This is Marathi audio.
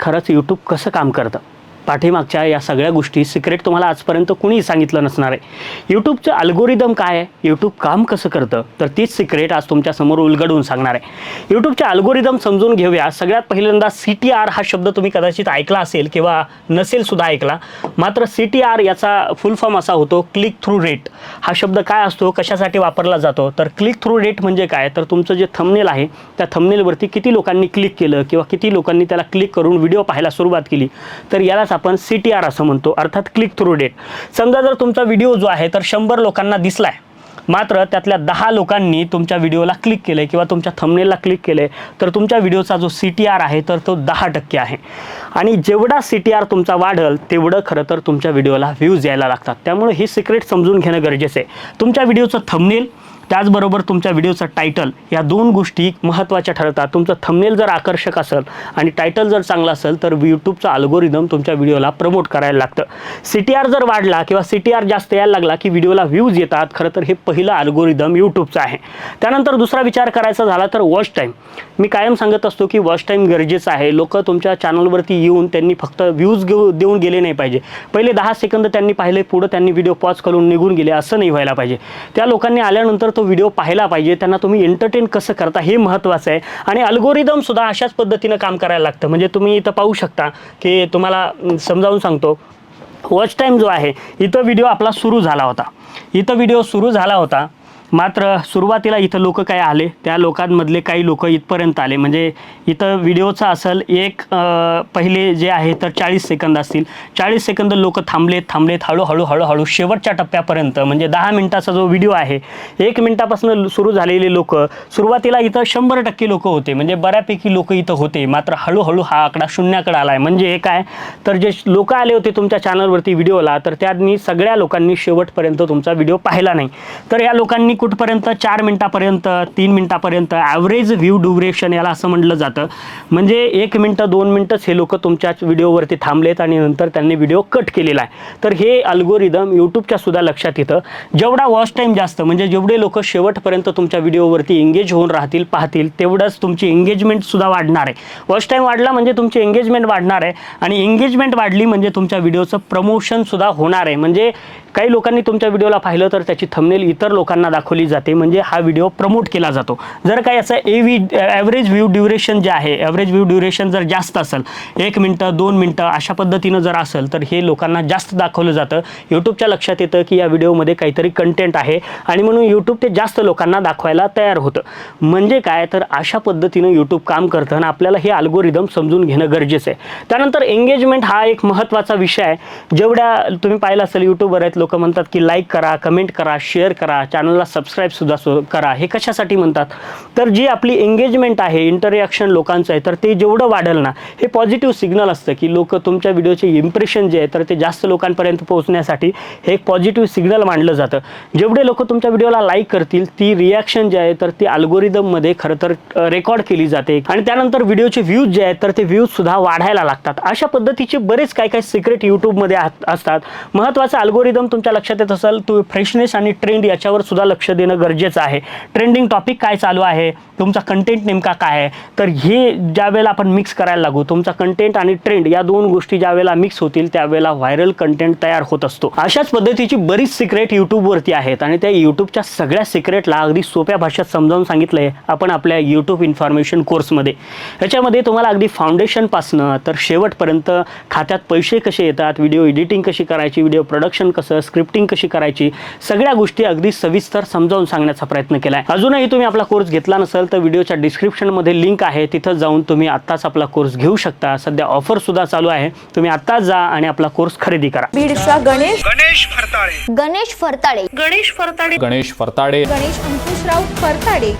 खरंच यूट्यूब कसं काम करतं? पाठीमागच्या या सगळ्या गोष्टी सिक्रेट तुम्हाला आजपर्यंत कुणीही सांगितलं नसणार आहे. यूट्यूबचं अल्गोरिदम काय आहे? यूट्यूब काम कसं करतं? तर तीच सिक्रेट आज तुमच्यासमोर उलगडून सांगणार आहे. यूट्यूबचे अल्गोरिदम समजून घेऊया. सगळ्यात पहिल्यांदा सी टी आर हा शब्द तुम्ही कदाचित ऐकला असेल किंवा नसेल सुद्धा ऐकला. मात्र सी टी आर याचा फुल फॉर्म असा होतो क्लिक थ्रू रेट हा शब्द काय असतो? कशासाठी वापरला जातो? तर क्लिक थ्रू रेट म्हणजे काय? तर तुमचं जे थंबनेल आहे त्या थंबनेलवरती किती लोकांनी क्लिक केलं किंवा किती लोकांनी त्याला क्लिक करून व्हिडिओ पाहायला सुरुवात केली तर यालाच आपण सी टी आर असं म्हणतो अर्थात क्लिक थ्रू डेट समजा जर तुमचा व्हिडिओ जो आहे तर शंभर लोकांना दिसला आहे मात्र त्यातल्या दहा लोकांनी तुमच्या व्हिडिओला क्लिक केलं आहे किंवा तुमच्या थंबनेलला क्लिक केलं आहे तर तुमच्या व्हिडिओचा जो सी टी आर आहे तर तो दहा टक्के आहे. आणि जेवढा सी टी आर तुमचा वाढल तेवढं खरं तर तुमच्या व्हिडिओला व्ह्यूज यायला लागतात. त्यामुळे हे सिक्रेट समजून घेणं गरजेचं आहे. तुमच्या व्हिडिओचं थंबनेल त्याचबरोबर तुमच्या व्हिडिओचं टायटल या दोन गोष्टी महत्त्वाच्या ठरतात. तुमचं थंबनेल जर आकर्षक असेल आणि टायटल जर चांगलं असेल तर यूट्यूबचा अल्गोरिदम तुमच्या व्हिडिओला प्रमोट करायला लागतं. सी टी आर जर वाढला किंवा सी टी आर जास्त यायला लागला की व्हिडिओला व्ह्यूज येतात खरं तर हे पहिलं अल्गोरिदम यूट्यूबचं आहे. त्यानंतर दुसरा विचार करायचा झाला तर वॉच टाईम मी कायम सांगत असतो की वॉच टाईम गरजेचं आहे. लोक तुमच्या चॅनलवरती येऊन त्यांनी फक्त व्ह्यूज घेऊ देऊन गेले नाही पाहिजे. पहिले दहा सेकंद त्यांनी पाहिले पुढं त्यांनी व्हिडिओ पॉज करून निघून गेले असं नाही व्हायला पाहिजे. त्या लोकांनी आल्यानंतर तो व्हिडिओ पाहायला पाहिजे त्यांना तुम्ही एंटरटेन कसं करता हे महत्त्वाचं आहे. आणि अल्गोरिदम सुद्धा अशाच पद्धतीनं काम करायला लागतं. म्हणजे तुम्ही इथं पाहू शकता की तुम्हाला समजावून सांगतो. वॉच टाईम जो आहे इथं व्हिडिओ आपला सुरू झाला होता. इथं व्हिडिओ सुरू झाला होता. मात्र सुरुवातीला इथं लोक काय आले त्या लोकांमधले काही लोक इथपर्यंत आले. म्हणजे इथं व्हिडिओचा असेल एक पहिले जे आहे तर चाळीस सेकंद असतील. चाळीस सेकंद लोक थांबलेत थांबलेत हळूहळू हळूहळू शेवटच्या टप्प्यापर्यंत म्हणजे दहा मिनिटाचा जो व्हिडिओ आहे एक मिनिटापासून सुरू झालेले लोक सुरुवातीला इथं शंभर टक्के लोक होते. म्हणजे बऱ्यापैकी लोक इथं होते. मात्र हळूहळू हा आकडा शून्याकडे आला आहे म्हणजे हे काय? तर जे लोक आले होते तुमच्या चॅनलवरती व्हिडिओला तर त्यांनी सगळ्या लोकांनी शेवटपर्यंत तुमचा व्हिडिओ पाहिला नाही. तर या लोकांनी कुठपर्यंत? चार मिनटापर्यंत तीन मिनटापर्यंत? ॲव्हरेज व्ह्यू ड्युरेशन याला असं म्हटलं जातं. म्हणजे एक मिनटं दोन मिनटंच हे लोक तुमच्याच व्हिडिओवरती थांबलेत आणि नंतर त्यांनी व्हिडिओ कट केलेला आहे. तर हे अल्गोरिदम यूट्यूबच्या सुद्धा लक्षात येतं. जेवढा वॉच टाईम जास्त म्हणजे जेवढे लोक शेवटपर्यंत तुमच्या व्हिडिओवरती एंगेज होऊन राहतील पाहतील तेवढंच तुमची एंगेजमेंटसुद्धा वाढणार आहे. वॉच टाईम वाढला म्हणजे तुमची एंगेजमेंट वाढणार आहे आणि एंगेजमेंट वाढली म्हणजे तुमच्या व्हिडिओचं प्रमोशनसुद्धा होणार आहे. म्हणजे काही लोकांनी तुमच्या व्हिडिओला पाहिलं तर त्याची थंबनेल इतर लोकांना दाखवली जाते म्हणजे हा व्हिडिओ प्रमोट केला जातो. जर काय असं A V average view duration जे आहे ॲव्हरेज व्ह्यू ड्युरेशन जर जास्त असेल एक मिनटं दोन मिनटं अशा पद्धतीनं जर असेल तर हे लोकांना जास्त दाखवलं जातं. यूट्यूबच्या लक्षात येतं की या व्हिडिओमध्ये काहीतरी कंटेंट आहे आणि म्हणून यूट्यूब ते जास्त लोकांना दाखवायला तयार होतं. म्हणजे काय? तर अशा पद्धतीनं यूट्यूब काम करतं आणि आपल्याला हे अल्गोरिदम समजून घेणं गरजेचं आहे. त्यानंतर एंगेजमेंट हा एक महत्त्वाचा विषय आहे. जेवढ्या तुम्ही पाहिलं असेल यूट्यूबवर आहेत लोक म्हणतात की लाईक करा कमेंट करा शेअर करा चॅनलला सबस्क्राईबसुद्धा सु करा. हे कशासाठी म्हणतात? तर जी आपली एंगेजमेंट आहे इंटरॅक्शन लोकांचं आहे तर ते जेवढं वाढेल ना हे पॉझिटिव्ह सिग्नल असतं की लोक तुमच्या व्हिडिओचे इम्प्रेशन जे आहे तर ते जास्त लोकांपर्यंत पोहोचण्यासाठी हे एक पॉझिटिव्ह सिग्नल मांडलं जातं. जेवढे लोक तुमच्या व्हिडिओला लाईक करतील ती रिॲक्शन जे आहे तर ती अल्गोरिदममध्ये खरं तर रेकॉर्ड केली जाते. आणि त्यानंतर व्हिडिओचे व्ह्यूज जे आहेत तर ते व्ह्यूजसुद्धा वाढायला लागतात. अशा पद्धतीचे बरेच काही काही सिक्रेट यूट्यूबमध्ये आत- असतात. महत्त्वाचं अल्गोरिदम तुमच्या लक्षात येत असेल तू फ्रेशनेस आणि ट्रेंड याच्यावर सुद्धा लक्ष देणं गरजेचं आहे. ट्रेंडिंग टॉपिक काय चालू आहे? तुमचा कंटेंट नेमका काय आहे? तर हे ज्या वेळेला आपण मिक्स करायला लागू तुमचा कंटेंट आणि ट्रेंड या दोन गोष्टी ज्या वेळेला मिक्स होतील त्यावेळेला व्हायरल कंटेंट तयार होत असतो. अशाच पद्धतीची बरीच सिक्रेट यूट्यूबवरती आहेत आणि त्या यूट्यूबच्या सगळ्या सिक्रेटला अगदी सोप्या भाषेत समजावून सांगितलं आहे आपण आपल्या यूट्यूब इन्फॉर्मेशन कोर्समध्ये याच्यामध्ये तुम्हाला अगदी फाउंडेशनपासनं तर शेवटपर्यंत खात्यात पैसे कसे येतात व्हिडिओ एडिटिंग कशी करायची व्हिडिओ प्रोडक्शन कसं स्क्रिप्टिंग कशी करायची सगळ्या गोष्टी अगदी सविस्तर समजावून सांगण्याचा प्रयत्न केला आहे अजूनही तुम्ही आपला कोर्स घेतला नसेल तर व्हिडिओच्या डिस्क्रिप्शनमध्ये लिंक आहे. तिथं जाऊन तुम्ही आत्ताच आपला कोर्स घेऊ शकता. सध्या ऑफर सुद्धा चालू आहे. तुम्ही आत्ताच जा आणि आपला कोर्स खरेदी करा. बीडचा गणेश गणेश फरताळे गणेश फरताळे गणेश फरताळे गणेश फरताडे. गणेश अंकुशराव फरताडे.